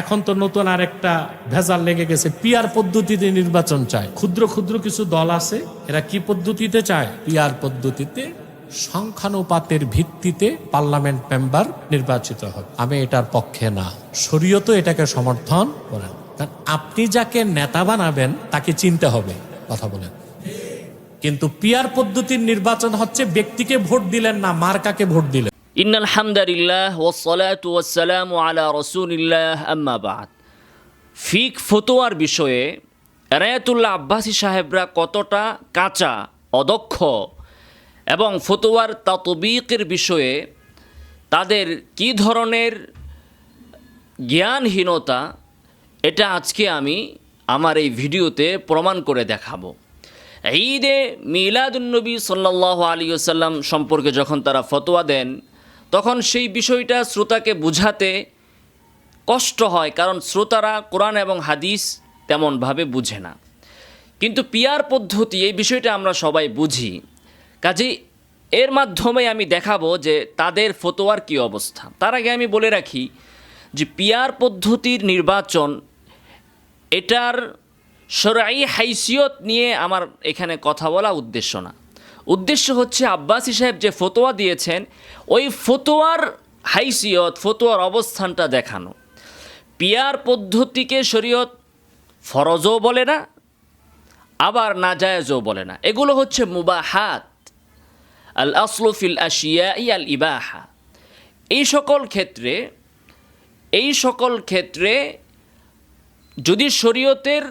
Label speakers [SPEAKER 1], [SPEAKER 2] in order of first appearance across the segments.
[SPEAKER 1] এখন তো নতুন আর একটা ভেজাল লেগে গেছে। পিয়ার পদ্ধতিতে নির্বাচন চায়। ক্ষুদ্র ক্ষুদ্র কিছু দল আছে, এরা কি পদ্ধতিতে চায়? পিয়ার পদ্ধতিতে, সংখ্যানুপাতের ভিত্তিতে পার্লামেন্ট মেম্বার নির্বাচিত হবে। আমি এটার পক্ষে না। শরীয়ত এটাকে সমর্থন করেন কারণ আপনি যাকে নেতা বানাবেন, তাকে চিনতে হবে, কথা বলেন। কিন্তু পিয়ার পদ্ধতির নির্বাচন হচ্ছে, ব্যক্তিকে ভোট দিলেন না, মার্কাকে ভোট দিলেন।
[SPEAKER 2] ইন আলহামদুলিল্লাহ ওসলাত ওয়াসালাম আলা রসুলিল্লাহ আম্মা বাদ ফিক ফতোয়ার বিষয়ে এনায়াতুল্লাহ আব্বাসী সাহেবরা কতটা কাঁচা, অদক্ষ এবং ফতোয়ার তাতবিকের বিষয়ে তাদের কি ধরনের জ্ঞানহীনতা, এটা আজকে আমি আমার এই ভিডিওতে প্রমাণ করে দেখাবো। ঈদে মিলাদুন্নবী সাল্লাহ আলী আসাল্লাম সম্পর্কে যখন তারা ফতোয়া দেন তখন সেই বিষয়টা শ্রোতাকে বুঝাতে কষ্ট হয়, কারণ শ্রোতারা কোরআন এবং হাদিস তেমনভাবে বুঝে না। কিন্তু পিয়ার পদ্ধতি, এই বিষয়টা আমরা সবাই বুঝি। কাজেই এর মাধ্যমে আমি দেখাবো যে তাদের ফতোয়ার কী অবস্থা। তার আগে আমি বলে রাখি যে পিয়ার পদ্ধতির নির্বাচন, এটার সরাই হাইসিয়ত নিয়ে আমার এখানে কথা বলা উদ্দেশ্য না। উদ্দেশ্য হচ্ছে আব্বাসী সাহেব যে ফতোয়া দিয়েছেন, ওই ফতোয়ার হাইসিয়ত, ফতোয়ার অবস্থানটা দেখানো। পিয়ার পদ্ধতিকে শরীয়ত ফরজও বলে না, আবার নাজায়েজও বলে না। এগুলো হচ্ছে মুবাহাত। আল আসলফিল আশিয়া ই আল ইবাহা। এই সকল ক্ষেত্রে, এই সকল ক্ষেত্রে যদি শরীয়তের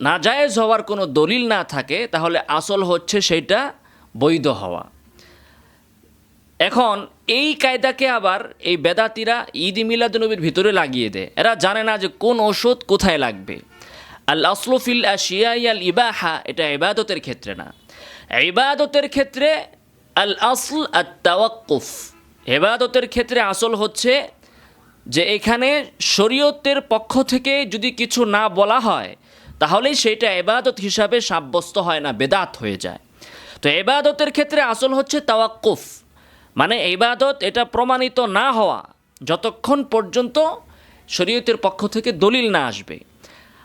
[SPEAKER 2] নাজায়েজ হওয়ার কোনো দলিল না থাকে, তাহলে আসল হচ্ছে সেটা বৈধ হওয়া। এখন এই কায়দাকে আবার এই বেদাতিরা ঈদ মিলাদনবীর ভিতরে লাগিয়ে দেয়। এরা জানে না যে কোন ওষুধ কোথায় লাগবে। আল আসলফিল আশিয়াই আল ইবাহা, এটা ইবাদতের ক্ষেত্রে না। ইবাদতের ক্ষেত্রে আল আসল আর তাওয়াক্কুফ। এবাদতের ক্ষেত্রে আসল হচ্ছে যে এখানে শরীয়তের পক্ষ থেকে যদি কিছু না বলা হয়, তাহলেই সেটা এবাদত হিসাবে সাব্যস্ত হয় না, বেদাত হয়ে যায়। তো এবাদতের ক্ষেত্রে আসল হচ্ছে তাওয়াক্কুফ। মানে এবাদত এটা প্রমাণিত না হওয়া, যতক্ষণ পর্যন্ত শরীয়তের পক্ষ থেকে দলিল না আসবে।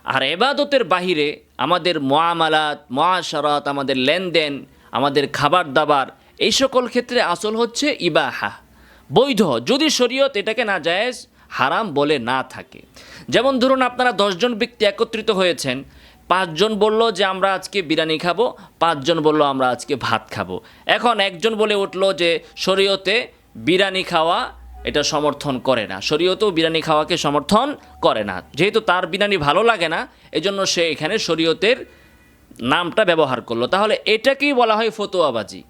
[SPEAKER 2] আর এবাদতের বাহিরে আমাদের মোয়ামালাত মহাশারাত আমাদের লেনদেন, আমাদের খাবার দাবার এই সকল ক্ষেত্রে আসল হচ্ছে ইবাহা। বৈধ, যদি শরীয়ত এটাকে না জায়েজ হারাম বলে না থাকে। যেমন ধরুন আপনারা দশজন ব্যক্তি একত্রিত হয়েছেন পাঁচজন বলল যে আমরা আজকে বিরিয়ানি খাব, পাঁচজন বলল আমরা আজকে ভাত খাব। এখন একজন বলে উঠল যে শরীয়তে বিরিয়ানি খাওয়া এটা সমর্থন করে না। শরীয়তেও বিরিয়ানি খাওয়াকে সমর্থন করে না। যেহেতু তার বিরিয়ানি ভালো লাগে না, এজন্য সে এখানে শরীয়তের নামটা ব্যবহার করল। তাহলে এটাকেই বলা হয় ফতোয়াবাজি।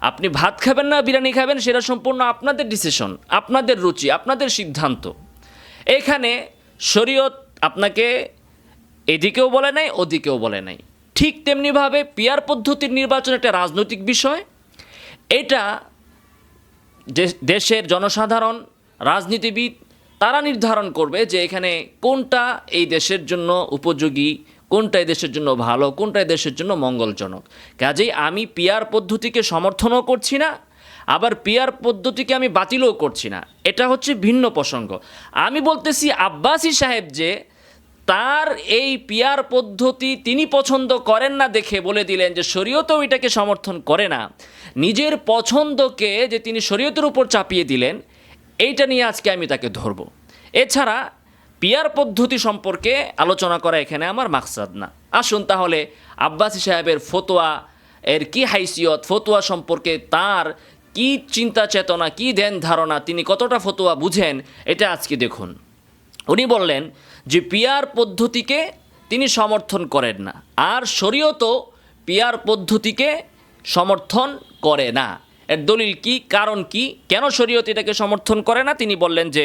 [SPEAKER 2] আপনি ভাত খাবেন না, বিরিয়ানি খাবেন, সেটা সম্পূর্ণ আপনাদের ডিসিশন আপনাদের রুচি, আপনাদের সিদ্ধান্ত। এখানে শরীয়ত আপনাকে এদিকেও বলে নাই, ওদিকেও বলে নাই। ঠিক তেমনিভাবে পিয়ার পদ্ধতির নির্বাচন একটা রাজনৈতিক বিষয়। এটা দেশের জনসাধারণ, রাজনীতিবিদ, তারা নির্ধারণ করবে যে এখানে কোনটা এই দেশের জন্য উপযোগী, কোনটা দেশের জন্য ভালো, কোনটা দেশের জন্য মঙ্গলজনক। কাজেই আমি পিয়ার পদ্ধতিকে সমর্থনও করছি না, আবার পিয়ার পদ্ধতিকে আমি বাতিলও করছি না। এটা হচ্ছে ভিন্ন প্রসঙ্গ। আমি বলতেছি আব্বাসী সাহেব যে তার এই পিয়ার পদ্ধতি তিনি পছন্দ করেন না দেখে বলে দিলেন যে শরীয়তও এটাকে সমর্থন করে না। নিজের পছন্দকে যে তিনি শরীয়তের উপর চাপিয়ে দিলেন, এইটা নিয়ে আজকে আমি তাকে ধরব। এছাড়া পিয়ার পদ্ধতি সম্পর্কে আলোচনা করা এখানে আমার মাকসাদ না। আসুন তাহলে আব্বাসী সাহেবের ফতোয়া, এর কি হাইসিয়ত, ফতোয়া সম্পর্কে তার কি চিন্তা চেতনা, কি ধ্যান ধারণা, তিনি কতটা ফতোয়া বুঝেন, এটা আজকে দেখুন। উনি বললেন যে পিয়ার পদ্ধতিকে তিনি সমর্থন করেন না। আর শরীয়তও পিয়ার পদ্ধতিকে সমর্থন করে না। এর দলিল কি, কারণ কি, কেন শরীয়ত এটাকে সমর্থন করে না? তিনি বললেন যে,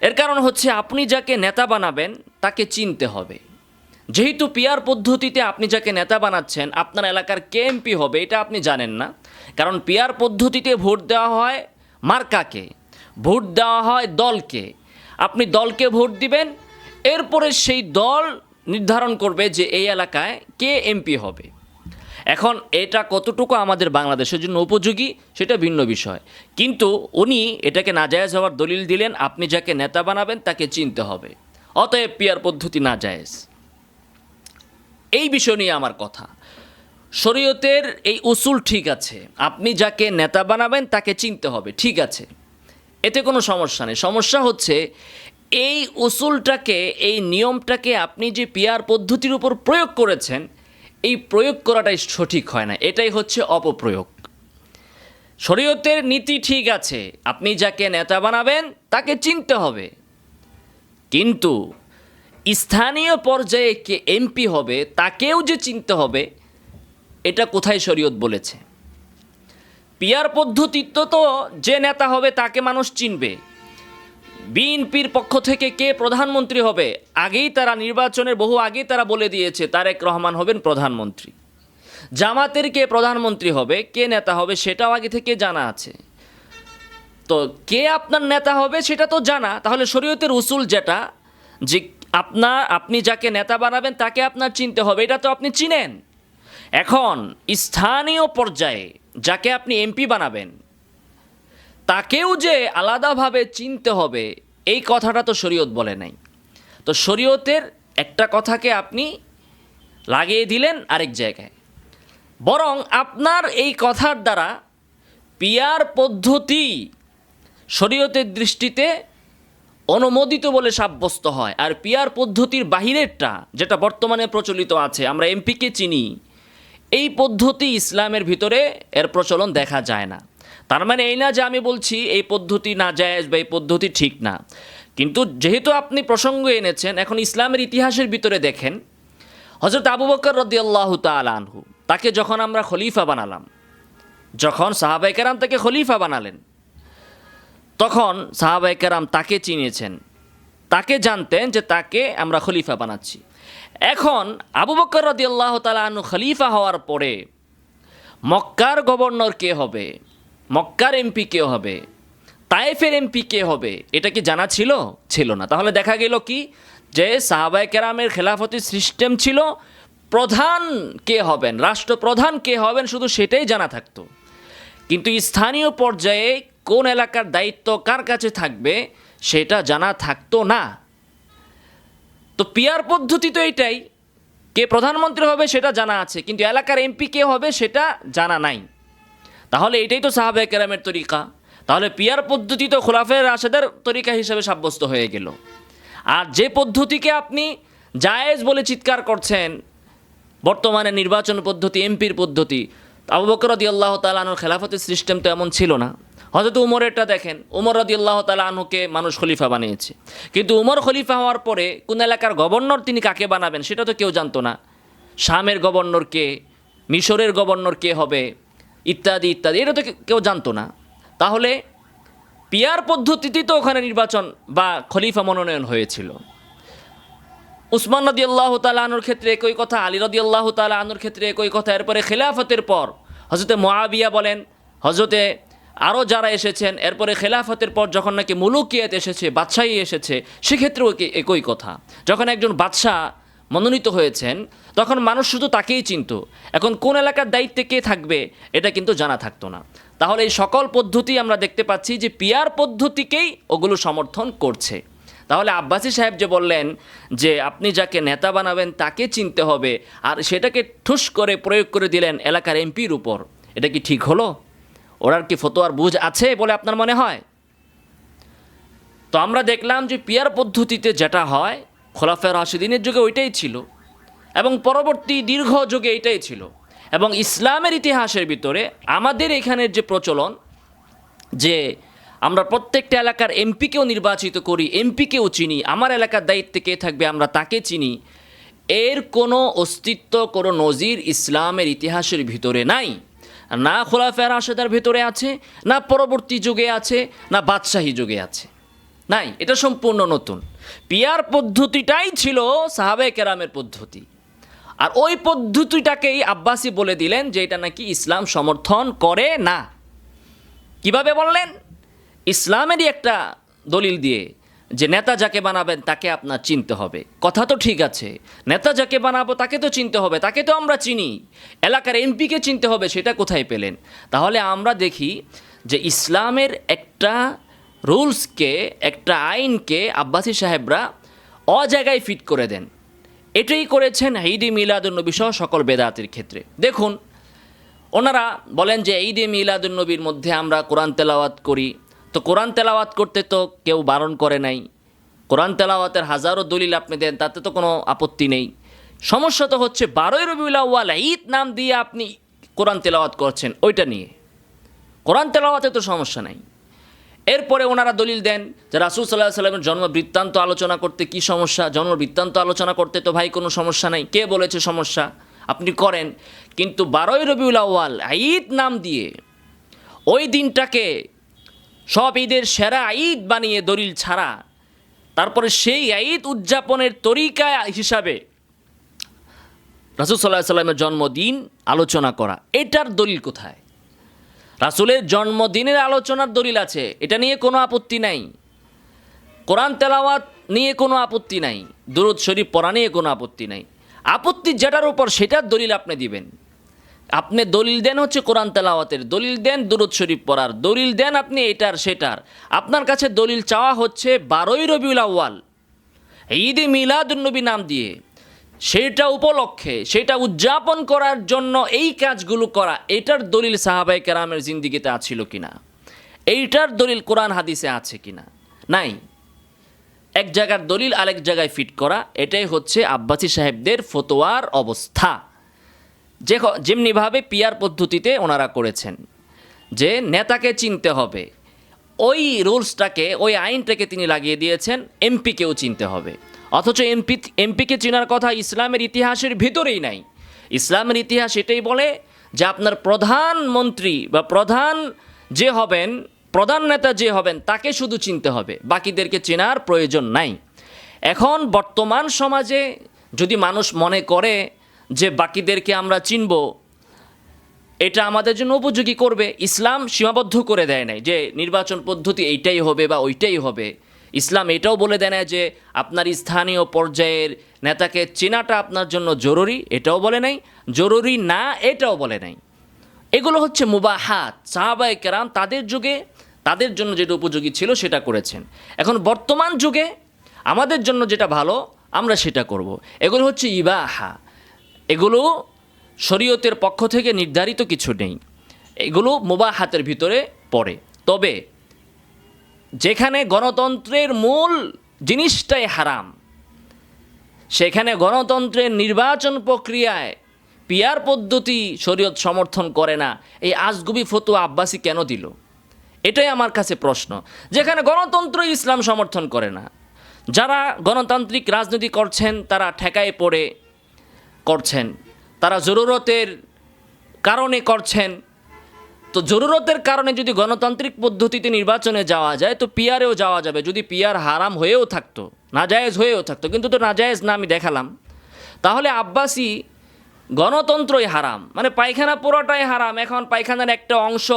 [SPEAKER 2] এর কারণ হচ্ছে আপনি যাকে নেতা বানাবেন, তাকে চিনতে হবে। যেহেতু পিয়ার পদ্ধতিতে আপনি যাকে নেতা বানাচ্ছেন, আপনার এলাকার কে এমপি হবে, এটা আপনি জানেন না। কারণ পিয়ার পদ্ধতিতে ভোট দেওয়া হয় মার্কাকে, ভোট দেওয়া হয় দলকে। আপনি দলকে ভোট দিবেন এরপরে সেই দল নির্ধারণ করবে যে এই এলাকায় কে এমপি হবে। এখন এটা কতটুকু আমাদের বাংলাদেশের জন্য উপযোগী, সেটা ভিন্ন বিষয়। কিন্তু উনি এটাকে নাজায়েজ হওয়ার দলিল দিলেন, আপনি যাকে নেতা বানাবেন তাকে চিনতে হবে। অতএব পিয়ার পদ্ধতি না জায়েজ এই বিষয় নিয়ে আমার কথা। শরীয়তের এই উসুল ঠিক আছে, আপনি যাকে নেতা বানাবেন তাকে চিনতে হবে, ঠিক আছে। এতে কোনো সমস্যা নেই। সমস্যা হচ্ছে এই উসুলটাকে, এই নিয়মটাকে আপনি যে পিয়ার পদ্ধতির উপর প্রয়োগ করেছেন, এই প্রয়োগ করাটাই সঠিক হয় না। এটাই হচ্ছে অপপ্রয়োগ। শরীয়তের নীতি ঠিক আছে, আপনি যাকে নেতা বানাবেন, তাকে চিনতে হবে। কিন্তু স্থানীয় পর্যায়ে কে এমপি হবে, তাকেও যে চিনতে হবে, এটা কোথায় শরীয়ত বলেছে? পিয়ার পদ্ধতিতে তো যে নেতা হবে, তাকে মানুষ চিনবে। বিএনপির পক্ষ থেকে কে প্রধানমন্ত্রী হবে? আগেই তারা নির্বাচনের বহু আগেই তারা বলে দিয়েছে, তারেক রহমান হবেন প্রধানমন্ত্রী। জামাতের কে প্রধানমন্ত্রী হবে, কে নেতা হবে সেটাও আগে থেকে জানা আছে। তো কে আপনার নেতা হবে সেটা তো জানা, তাহলে শরীয়তের উসুল যেটা, যে আপনার, আপনি যাকে নেতা বানাবেন তাকে আপনার চিনতে হবে, এটা তো আপনি চিনেন। এখন স্থানীয় পর্যায়ে যাকে আপনি এমপি বানাবেন তাকেও যে আলাদাভাবে চিনতে হবে, এই কথাটা তো শরীয়ত বলে নাই। তো শরীয়তের একটা কথাকে আপনি লাগিয়ে দিলেন আরেক জায়গায়। বরং আপনার এই কথার দ্বারা পিয়ার পদ্ধতি শরীয়তের দৃষ্টিতে অনুমোদিত বলে সাব্যস্ত হয়। আর পিয়ার পদ্ধতির বাহিরেরটা, যেটা বর্তমানে প্রচলিত আছে, আমরা এমপিকে চিনি, এই পদ্ধতি ইসলামের ভিতরে এর প্রচলন দেখা যায় না। তার মানে এই না যে আমি বলছি এই পদ্ধতি না জায়েজ বা এই পদ্ধতি ঠিক না। কিন্তু যেহেতু আপনি প্রসঙ্গ এনেছেন, এখন ইসলামের ইতিহাসের ভিতরে দেখেন হজরত আবু বকর রদি আল্লাহ আনহু, তাকে যখন আমরা খলিফা বানালাম, যখন সাহাবাইকেরাম তাকে খলিফা বানালেন, তখন সাহাবাইকেরাম তাকে চিনিয়েছেন তাকে জানতেন যে তাকে আমরা খলিফা বানাচ্ছি। এখন আবু বকর রদি আল্লাহ তালু খলিফা হওয়ার পরে মক্কার গভর্নর কে হবে? মক্কার এমপি কে হবে? তায়েফের এমপি কে হবে? এটা কি জানা ছিল? ছিল না। তাহলে দেখা গেল কি? যে সাহাবাই কেরামের খেলাফতি সিস্টেম ছিল, প্রধান কে হবেন, রাষ্ট্রপ্রধান কে হবেন শুধু সেটাই জানা থাকতো। কিন্তু স্থানীয় পর্যায়ে কোন এলাকার দায়িত্ব কার কাছে থাকবে সেটা জানা থাকতো না। তো পিয়ার পদ্ধতি তো এটাই। কে প্রধানমন্ত্রী হবে সেটা জানা আছে, কিন্তু এলাকার এমপি কে হবে সেটা জানা নাই। তাহলে এটাই তো সাহাবে কেরামের তরিকা। তাহলে পিয়ার পদ্ধতি তো খোলাফের রাশেদের তরিকা হিসেবে সাব্যস্ত হয়ে গেল। আর যে পদ্ধতিকে আপনি জায়েজ বলে চিৎকার করছেন, বর্তমানে নির্বাচন পদ্ধতি, এমপির পদ্ধতি, আবু বকর রদি আল্লাহ তালানোর খেলাফতের সিস্টেম তো এমন ছিল না। হয়তো উমরেরটা দেখেন, উমর রদি আল্লাহ তালাহুকে মানুষ খলিফা বানিয়েছে। কিন্তু উমর খলিফা হওয়ার পরে কোন এলাকার গভর্নর তিনি কাকে বানাবেন সেটা তো কেউ জানতো না। শামের গভর্নর কে, মিশরের গভর্নর কে হবে? ইত্যাদি ইত্যাদি। এটা তো কেউ জানতো না। তাহলে পিয়ার পদ্ধতিতেই তো ওখানে নির্বাচন বা খলিফা মনোনয়ন হয়েছিল। উসমান রদি আল্লাহ তালানোর ক্ষেত্রে একই কথা, আলী রদি আল্লাহ তালানোর ক্ষেত্রে একই কথা। এরপরে খেলাফতের পর হজরতে মোয়াবিয়া বলেন হজরতে আরও যারা এসেছেন, এরপরে খেলাফতের পর যখন নাকি মুলুকিয়াত এসেছে, বাদশাহী এসেছে, সেক্ষেত্রেও একই কথা। যখন একজন বাদশাহ মনোনীত হয়েছেন, তখন মানুষ শুধু তাকেই চিনত। এখন কোন এলাকার দায়িত্বে কে থাকবে, এটা কিন্তু জানা থাকতো না। তাহলে এই সকল পদ্ধতি আমরা দেখতে পাচ্ছি যে পিয়ার পদ্ধতিকেই ওগুলো সমর্থন করছে। তাহলে আব্বাসী সাহেব যে বললেন যে আপনি যাকে নেতা বানাবেন তাকে চিনতে হবে, আর সেটাকে ঠুস করে প্রয়োগ করে দিলেন এলাকার এমপির উপর। এটা কি ঠিক হলো? ওরার কি ফতোয়ার বুঝ আছে বলে আপনার মনে হয়? তো আমরা দেখলাম যে পিয়ার পদ্ধতিতে যেটা হয় খোলাফের রাশিদিনের যুগে ওইটাই ছিল এবং পরবর্তী দীর্ঘ যুগে এটাই ছিল। এবং ইসলামের ইতিহাসের ভিতরে আমাদের এখানের যে প্রচলন, যে আমরা প্রত্যেকটা এলাকার এমপিকেও নির্বাচিত করি, এমপিকেও চিনি, আমার এলাকার দায়িত্বে কে থাকবে আমরা তাকে চিনি, এর কোনো অস্তিত্ব, কোনো নজির ইসলামের ইতিহাসের ভিতরে নাই। না খোলাফের রাশেদার ভিতরে আছে, না পরবর্তী যুগে আছে, না বাদশাহী যুগে আছে। নাই, এটা সম্পূর্ণ নতুন। পিয়ার পদ্ধতিটাই ছিল সাহাবে কেরামের পদ্ধতি। আর ওই পদ্ধতিটাকেই আব্বাসী বলে দিলেন যে এটা নাকি ইসলাম সমর্থন করে না। কীভাবে বললেন? ইসলামেরই একটা দলিল দিয়ে যে নেতা যাকে বানাবেন তাকে আপনার চিনতে হবে। কথা তো ঠিক আছে, নেতা যাকে বানাবো তাকে তো চিনতে হবে, তাকে তো আমরা চিনি। এলাকার এমপিকে চিনতে হবে, সেটা কোথায় পেলেন? তাহলে আমরা দেখি যে ইসলামের একটা রুলসকে, একটা আইনকে আব্বাসী সাহেবরা অ জায়গায় ফিট করে দেন। এটাই করেছেন ঈদে মিলাদুন্নবী সহ সকল বেদাতের ক্ষেত্রে। দেখুন, ওনারা বলেন যে ঈদে মিলাদুন্নবীর মধ্যে আমরা কোরআন তেলাওয়াত করি। তো কোরআন তেলাওয়াত করতে তো কেউ বারণ করে নাই। কোরআন তেলাওয়াতের হাজারো দলিল আপনি দেন, তাতে তো কোনো আপত্তি নেই। সমস্যা তো হচ্ছে, বারোই রবিউল আউ্য়াল ঈদ নাম দিয়ে আপনি কোরআন তেলাওয়াত করছেন, ওইটা নিয়ে। কোরআন তেলাওয়াতে তো সমস্যা নাই। এরপরে ওনারা দলিল দেন যে রাসুল সাল্লাহ সাল্লামের জন্ম বৃত্তান্ত আলোচনা করতে কি সমস্যা? জন্ম বৃত্তান্ত আলোচনা করতে তো ভাই কোনো সমস্যা নাই। কে বলেছে সমস্যা? আপনি করেন। কিন্তু বারোই রবিউল আউ্য়াল, ঈদ নাম দিয়ে ওই দিনটাকে সব ঈদের সেরা ঈদ বানিয়ে দলিল ছাড়া, তারপরে সেই ঈদ উদযাপনের তরিকা হিসাবে রাসুল সাল্লাহ সাল্লামের জন্মদিন আলোচনা করা। এটার দলিল কোথায়? রাসুলের জন্মদিনের আলোচনার দলিল আছে। এটা নিয়ে কোনো আপত্তি নাই। কোরআন তেলাওয়াত নিয়ে কোনো আপত্তি নাই। দুরুদ শরীফ পড়া নিয়ে কোনো আপত্তি নাই। আপত্তি যেটার উপর সেটার দলিল আপনি দিবেন। আপনি দলিল দেন হচ্ছে কোরআন তেলাওয়াতের। দলিল দেন দুরুদ শরীফ পড়ার। দলিল দেন আপনি এটার, সেটার। আপনার কাছে দলিল চাওয়া হচ্ছে বারোই রবিউল আউ্য়াল। ঈদে মিলাদুন্নবী নাম দিয়ে। সেটা উপলক্ষে, সেটা উদযাপন করার জন্য এই কাজগুলো করা, এটার দলিল সাহাবাই কেরামের জিন্দিগিতে আছিল কিনা? এইটার দলিল কোরআন হাদিসে আছে কিনা? নাই। এক জায়গার দলিল আরেক জায়গায় ফিট করা, এটাই হচ্ছে আব্বাসী সাহেবদের ফতোয়ার অবস্থা। যে যেমনিভাবে পিয়ার পদ্ধতিতে ওনারা করেছেন, যে নেতাকে চিনতে হবে, ওই রুলসটাকে, ওই আইনটাকে তিনি লাগিয়ে দিয়েছেন, এমপিকেও চিনতে হবে। অথচ এমপি, এমপিকে চেনার কথা ইসলামের ইতিহাসের ভিতরেই নাই। ইসলামের ইতিহাস এটাই বলে যে আপনার প্রধানমন্ত্রী বা প্রধান যে হবেন, প্রধান নেতা যে হবেন, তাকে শুধু চিনতে হবে। বাকিদেরকে চেনার প্রয়োজন নাই। এখন বর্তমান সমাজে যদি মানুষ মনে করে যে বাকিদেরকে আমরা চিনব, এটা আমাদের জন্য উপযোগী করবে। ইসলাম সীমাবদ্ধ করে দেয় নাই যে নির্বাচন পদ্ধতি এইটাই হবে বা ওইটাই হবে। ইসলাম এটাও বলে দেয় না যে আপনার স্থানীয় পর্যায়ের নেতাকে চেনাটা আপনার জন্য জরুরি, এটাও বলে নাই। জরুরি না, এটাও বলে নাই। এগুলো হচ্ছে মুবাহাত। সাহাবাই কেরাম তাদের যুগে, তাদের জন্য যেটা উপযোগী ছিল সেটা করেছেন। এখন বর্তমান যুগে আমাদের জন্য যেটা ভালো, আমরা সেটা করব। এগুলো হচ্ছে ইবাহা। এগুলো শরীয়তের পক্ষ থেকে নির্ধারিত কিছু নেই। এগুলো মুবাহাতের ভিতরে পড়ে। তবে যেখানে গণতন্ত্রের মূল জিনিসটাই হারাম, সেখানে গণতন্ত্রের নির্বাচন প্রক্রিয়ায় পিয়ার পদ্ধতি শরীয়ত সমর্থন করে না, এই আজগুবি ফতুয়া আব্বাসী কেন দিল? এটাই আমার কাছে প্রশ্ন। যেখানে গণতন্ত্র ইসলাম সমর্থন করে না, যারা গণতান্ত্রিক রাজনীতি করছেন, তারা ঠেকায় পড়ে করছেন, তারা জরুরতের কারণে করছেন তো জরুরতের কারণে যদি গণতান্ত্রিক পদ্ধতিতে নির্বাচনে যাওয়া যায়, তো পিয়ারেও যাওয়া যাবে। যদি পিয়ার হারাম হয়েও থাকতো, নাজায়েজ হয়েও থাকতো, কিন্তু তো নাজায়েজ না, আমি দেখালাম। তাহলে আব্বাসি গণতন্ত্রই হারাম। মানে পায়খানা পুরোটাই হারাম। এখন পায়খানার একটা অংশ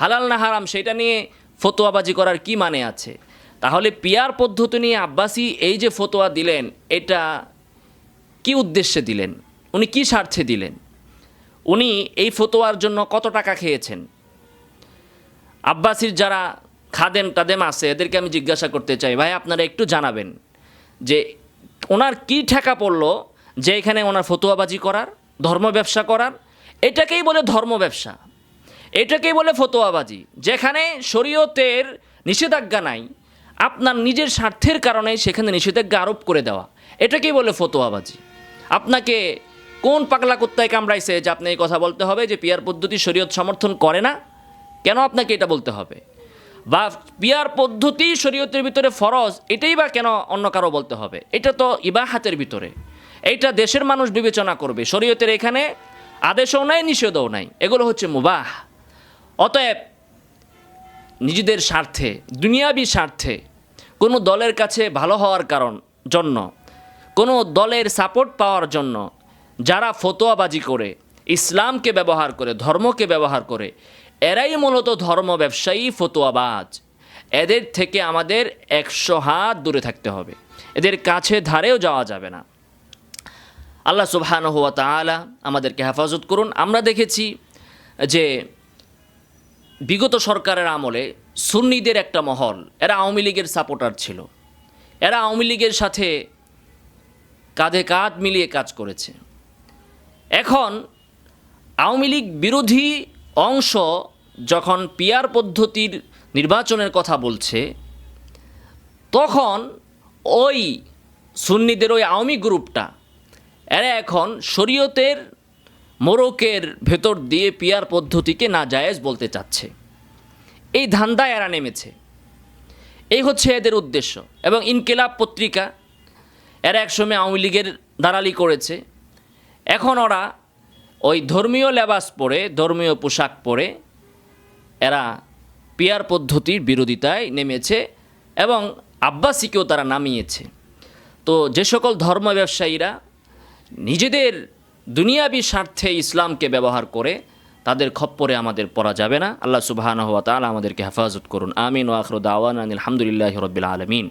[SPEAKER 2] হালাল না হারাম, সেটা নিয়ে ফতোয়াবাজি করার কি মানে আছে? তাহলে পিয়ার পদ্ধতি নিয়ে আব্বাসি এই যে ফতোয়া দিলেন, এটা কি উদ্দেশ্যে দিলেন? উনি কি স্বার্থে দিলেন? উনি এই ফতোয়ার জন্য কত টাকা খেয়েছেন? আব্বাসির যারা খাদেম টাদেম আছে, এদেরকে আমি জিজ্ঞাসা করতে চাই, ভাই আপনারা একটু জানাবেন যে ওনার কি ঠেকা পড়ল যে এখানে ওনার ফতোয়াবাজি করার, ধর্ম ব্যবসা করার? এটাকেই বলে ধর্ম ব্যবসা। এটাকেই বলে ফতোয়াবাজি। যেখানে শরীয়তের নিষেধাজ্ঞা নাই, আপনার নিজের স্বার্থের কারণে সেখানে নিষেধাজ্ঞা আরোপ করে দেওয়া। এটাকেই বলে ফতোয়াবাজি। আপনাকে কোন পাগলা কুত্তায় কামড়াইছে যে আপনি এই কথা বলতে হবে যে পিয়ার পদ্ধতি শরীয়ত সমর্থন করে না? কেন আপনাকে এটা বলতে হবে? বা পিয়ার পদ্ধতি শরীয়তের ভিতরে ফরজ, এটাই বা কেন অন্য কারও বলতে হবে? এটা তো ইবাহাতের ভিতরে। এইটা দেশের মানুষ বিবেচনা করবে। শরীয়তের এখানে আদেশও নাই, নিষেধও নাই। এগুলো হচ্ছে মুবাহ। অতএব নিজেদের স্বার্থে, দুনিয়াবি স্বার্থে, কোনো দলের কাছে ভালো হওয়ার কারণ, জন্য, কোনো দলের সাপোর্ট পাওয়ার জন্য, যারা ফতোয়াবাজি করে, ইসলামকে ব্যবহার করে, ধর্মকে ব্যবহার করে এরাই মূলত ধর্ম ব্যবসায়ী, ফতোয়াবাজ। এদের থেকে আমাদের একশো হাত দূরে থাকতে হবে। এদের কাছে ধারেও যাওয়া যাবে না। আল্লাহ সুবহান হুয়া তালা আমাদেরকে হেফাজত করুন। আমরা দেখেছি যে বিগত সরকারের আমলে সুন্নিদের একটা মহল, এরা আওয়ামী লীগের সাপোর্টার ছিল। এরা আওয়ামী লীগের সাথে কাঁধে কাঁধ মিলিয়ে কাজ করেছে। এখন আওয়ামী লীগ বিরোধী অংশ যখন পিয়ার পদ্ধতির নির্বাচনের কথা বলছে, তখন ওই সুন্নিদের ওই আওয়ামী গ্রুপটা, এরা এখন শরীয়তের মোরকের ভেতর দিয়ে পিয়ার পদ্ধতিকে না জায়েজ বলতে চাচ্ছে। এই ধান্দায় এরা নেমেছে। এই হচ্ছে এদের উদ্দেশ্য। এবং ইনকিলাব পত্রিকা, এরা একসময় আওয়ামী লীগের দালালি করেছে। এখন ওরা ওই ধর্মীয় লেবাস পরে, ধর্মীয় পোশাক পরে এরা পিয়ার পদ্ধতির বিরোধিতায় নেমেছে এবং আব্বাসীকেও তারা নামিয়েছে। তো যে সকল ধর্ম ব্যবসায়ীরা নিজেদের দুনিয়াবি স্বার্থে ইসলামকে ব্যবহার করে, তাদের খপ্পরে আমাদের পড়া যাবে না। আল্লাহ সুবাহ আমাদেরকে হেফাজত করুন। আমিন ও আখরুদ আওয়ান আলহামদুলিল্লাহ রবিল আলমিন।